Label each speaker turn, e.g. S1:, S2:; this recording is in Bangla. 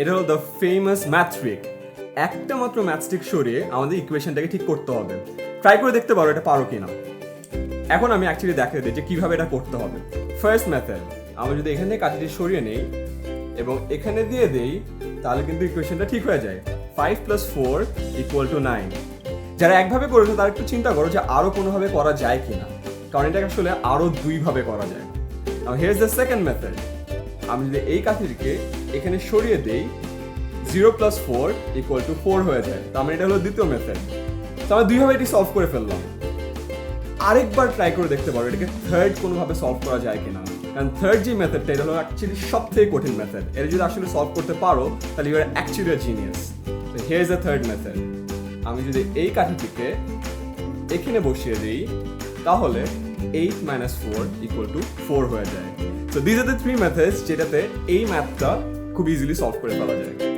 S1: এটা হলো দ্য ফেমাস ম্যাথ ট্রিক একটা মাত্র ম্যাথ ট্রিক সরিয়ে আমাদের ইকুয়েশনটাকে ঠিক করতে হবে। ট্রাই করে দেখতে পারো এটা পারো কিনা। এখন আমি অ্যাকচুয়ালি দেখিয়ে দিই যে কীভাবে এটা করতে হবে। ফার্স্ট মেথড আমরা যদি এখানে কাঠিটি সরিয়ে নেই এবং এখানে দিয়ে দেই, তাহলে কিন্তু ইকুয়েশনটা ঠিক হয়ে যায়। Five plus four equal to nine যারা একভাবে করেছ, তারা একটু চিন্তা করো যে আরও কোনোভাবে করা যায় কিনা। কারণ এটাকে আসলে আরও দুইভাবে করা যায়। হিয়ার দ্য সেকেন্ড মেথড আমি যদি এই কাঠিটিকে এখানে সরিয়ে দেই zero plus four equal to four হয়ে যায়। তার মানে এটা হলো দ্বিতীয় মেথড তো আমরা দুইভাবে এটি সলভ করে ফেললাম। আরেকবার ট্রাই করে দেখতে পারো এটাকে থার্ড কোনোভাবে সলভ করা যায় কিনা। কারণ থার্ড যে মেথডটা এটা হলো অ্যাকচুয়ালি সব থেকে কঠিন মেথড এটা যদি আসলে সলভ করতে পারো, তাহলে ইউ আর অ্যাকচুয়ালি জিনিয়াস তো here is the third method আমি যদি এই কাঠিটিকে এখানে বসিয়ে দিই, তাহলে eight minus four equal to four হয়ে যায়। তো these are the three methods যেটাতে এই ম্যাথটা খুব ইজিলি সলভ করে ফেলা যায়।